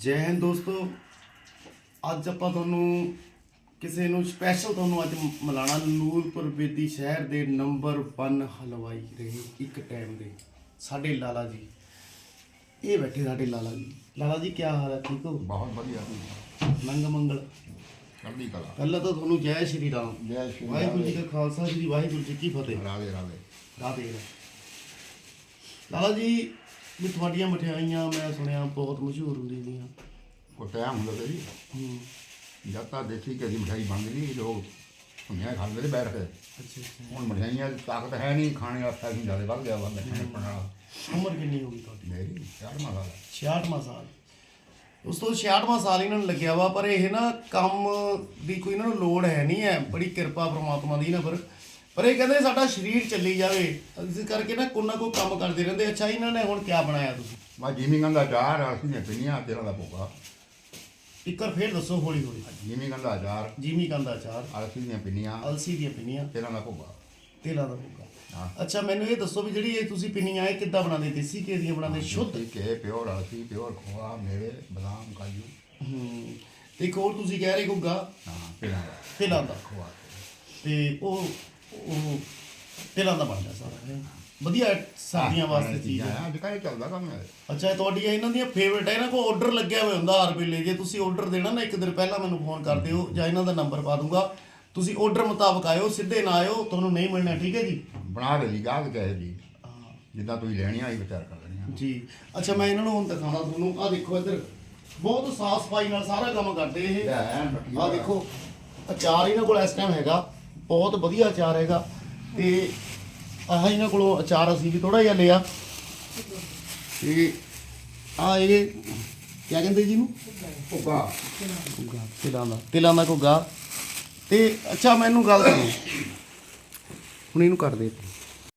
ਜੈ ਹਿੰਦ ਦੋਸਤੋ। ਅੱਜ ਆਪਾਂ ਤੁਹਾਨੂੰ ਕਿਸੇ ਨੂੰ ਸਪੈਸ਼ਲ ਤੁਹਾਨੂੰ ਅੱਜ ਮਿਲਾਣਾ ਨੂਰਪੁਰ ਬੇਦੀ ਸ਼ਹਿਰ ਦੇ ਨੰਬਰ 1 ਹਲਵਾਈ ਰਹੇ ਇੱਕ ਟਾਈਮ ਦੇ। ਸਾਡੇ ਲਾਲਾ ਜੀ। ਇਹ ਬੈਠੇ ਸਾਡੇ ਲਾਲਾ ਜੀ। ਲਾਲਾ ਜੀ ਕੀ ਹਾਲ ਹੈ ਠੀਕ ਹੋ? ਬਹੁਤ ਵਧੀਆ। ਮੰਗ ਮੰਗਲ। ਚੜ੍ਹਦੀ ਕਲਾ। ਪਹਿਲਾਂ ਤਾਂ ਤੁਹਾਨੂੰ ਜੈ ਸ਼੍ਰੀ ਰਾਮ। ਜੈ ਸ਼੍ਰੀ ਵਾਹਿਗੁਰੂ ਜੀ ਕਾ ਖਾਲਸਾ ਜੀ ਵਾਹਿਗੁਰੂ ਜੀ ਕੀ ਫਤਿਹ। ਰਾਵੇ ਰਾਵੇ ਰਾਧੇ। ਲਾਲਾ ਜੀ ਵੀ ਤੁਹਾਡੀਆਂ ਮਠਿਆਈਆਂ ਮੈਂ ਸੁਣਿਆ ਬਹੁਤ ਮਸ਼ਹੂਰ ਹੁੰਦੀਆਂ ਕੋ ਟਾਈਮ ਹੁੰਦਾ ਤੇ ਜੀ ਹੂੰ। ਜਦ ਤਾਂ ਦੇਖੀ ਕਿ ਅਸੀਂ ਮਠਾਈ ਬਣ ਗਈ ਲੋਕ ਸੁਣਿਆ ਖਾਂਦੇ ਤੇ ਬੈਠ ਕੇ ਅੱਛਾ ਅੱਛਾ। ਹੁਣ ਮਠਾਈਆਂ ਦੀ ਤਾਕਤ ਹੈ ਨਹੀਂ ਖਾਣੇ ਵਾਲਾ ਫੈਸ਼ਨ ਜ਼ਿਆਦਾ ਵੱਧ ਗਿਆ ਵਾ ਬੈਠਣੇ ਪਣਾ ਉਮਰ ਕਿੰਨੀ ਹੋ ਗਈ ਤੁਹਾਡੀ? ਮੇਰੀ ਚਾਰ ਮਾਲਾ 66ਵਾਂ ਸਾਲ। ਉਸ ਤੋਂ 66ਵਾਂ ਸਾਲ ਇਹਨਾਂ ਨੂੰ ਲੱਗਿਆ ਵਾ ਪਰ ਇਹ ਨਾ ਕੰਮ ਦੀ ਕੋਈ ਇਹਨਾਂ ਨੂੰ ਲੋੜ ਹੈ ਨਹੀਂ ਹੈ। ਬੜੀ ਕਿਰਪਾ ਪ੍ਰਮਾਤਮਾ ਦੀ ਨਾ ਪਰ ਪਰ ਇਹ ਕਹਿੰਦੇ ਸਾਡਾ ਸਰੀਰ ਚੱਲੀ ਜਾਵੇ। ਇਸ ਕਰਕੇ ਨਾ ਕੋਈ ਨਾ ਕੋਈ ਕੰਮ ਕਰਦੇ ਰਹਿੰਦੇ। ਅੱਛਾ ਇਹਨਾਂ ਨੇ ਹੁਣ ਕੀ ਬਣਾਇਆ ਤੁਸੀਂ? ਮੈਂ ਜੀਮੀ ਗੰਦਾ ਚਾਰ ਅਸੀਂ ਨੇ ਪਿੰਨੀਆਂ ਤੇਰਾ ਦਾ ਭੋਗਾ ਇੱਕ ਵਾਰ ਫੇਰ ਦੱਸੋ ਹੌਲੀ ਹੌਲੀ। ਜੀਮੀ ਗੰਦਾ ਚਾਰ। ਜੀਮੀ ਕੰਦਾ ਅਚਾਰ ਅਸੀਂ ਦੀਆਂ ਪਿੰਨੀਆਂ ਅਲਸੀ ਦੀਆਂ ਪਿੰਨੀਆਂ ਤੇਰਾ ਦਾ ਭੋਗਾ ਤੇਲਾਂ ਦਾ ਭੁੱਗਾ ਹਾਂ। ਅੱਛਾ ਮੈਨੂੰ ਇਹ ਦੱਸੋ ਵੀ ਜਿਹੜੀ ਇਹ ਤੁਸੀਂ ਪਿੰਨੀਆਂ ਇਹ ਕਿੱਦਾਂ ਬਣਾਉਂਦੇ? ਦੇਸੀ ਘੀ ਦੀਆਂ ਬਣਾਉਂਦੇ? ਸ਼ੁੱਧ? ਹੈ ਪਿਓਰ ਅਲਸੀ ਪਿਓਰ ਖੋਆ ਮੇਰੇ ਬਦਾਮ ਕਾਜੂ। ਹੂੰ। ਤੇ ਇੱਕ ਹੋਰ ਤੁਸੀਂ ਕਹਿ ਰਹੇ ਗੁੱਗਾ? ਹਾਂ ਤੇਰਾ ਦਾ। ਤੇਲਾਂ ਦਾ। ਖੋਆ। ਤੇ ਉਹ ਉਹ ਤੇਲਾਂ ਦਾ ਬਣਦਾ ਸਾਰਾ। ਵਧੀਆ ਸਰਦੀਆਂ ਵਾਸਤੇ ਚੀਜ਼ ਹੈ। ਅੱਜ ਕੱਲ੍ਹ ਚੱਲਦਾ ਕੰਮ ਹੈ। ਅੱਛਾ ਇਹ ਤੁਹਾਡੀਆਂ ਇਹਨਾਂ ਦੀਆਂ ਫੇਵਰਟ ਹੈ। ਇਹਨਾਂ ਕੋਲ ਆਰਡਰ ਲੱਗਿਆ ਹੋਇਆ ਹੁੰਦਾ ਹਰ ਵੇਲੇ ਜੇ ਤੁਸੀਂ ਆਰਡਰ ਦੇਣਾ ਨਾ ਇੱਕ ਦਿਨ ਪਹਿਲਾਂ ਮੈਨੂੰ ਫੋਨ ਕਰ ਦਿਓ ਜਾਂ ਇਹਨਾਂ ਦਾ ਨੰਬਰ ਪਾ ਦੂੰਗਾ। ਤੁਸੀਂ ਆਰਡਰ ਮੁਤਾਬਕ ਆਇਓ ਸਿੱਧੇ ਨਾ ਆਇਓ ਤੁਹਾਨੂੰ ਨਹੀਂ ਮਿਲਣਾ ਠੀਕ ਹੈ ਜੀ? ਬਣਾ ਦੇ ਲਈ ਗਾਹਕ ਚਾਹੇ ਜੀ। ਹਾਂ। ਜਿੱਦਾਂ ਤੁਸੀਂ ਲੈਣੀਆਂ ਹੀ ਵਿਚਾਰ ਕਰ ਲੈਣੀਆਂ ਜੀ। ਅੱਛਾ ਮੈਂ ਇਹਨਾਂ ਨੂੰ ਹੁਣ ਦਿਖਾਉਣਾ ਤੁਹਾਨੂੰ। ਆ ਦੇਖੋ ਇੱਧਰ। ਬਹੁਤ ਸਾਫ਼ ਸਫ਼ਾਈ ਨਾਲ ਸਾਰਾ ਕੰਮ ਕਰਦੇ ਇਹ। ਐਨ ਪੱਕੀ ਆ ਦੇਖੋ ਅਚਾਰ ਇਹਨਾਂ ਕੋਲ ਇਸ ਟਾਈਮ ਹੈਗਾ। ਬਹੁਤ ਵਧੀਆ ਅਚਾਰ ਹੈਗਾ। ਤੇ ਆਹ ਇਹਨਾਂ ਕੋਲੋਂ ਅਚਾਰ ਅਸੀਂ ਵੀ ਥੋੜਾ ਜਿਹਾ ਲਿਆ। ਤੇ ਆ ਇਹ ਕੀ ਕਹਿੰਦੇ ਜੀ ਨੂੰ ਭੁੱਗਾ। ਘੁੱਗਾ ਤਿਲਾਂ ਦਾ। ਤਿਲਾਂ ਦਾ ਘੁੱਗਾ ਤੇ ਅੱਛਾ ਮੈਨੂੰ ਗੱਲ ਕਰੋ। ਹੁਣ ਇਹਨੂੰ ਕਰ ਦੇ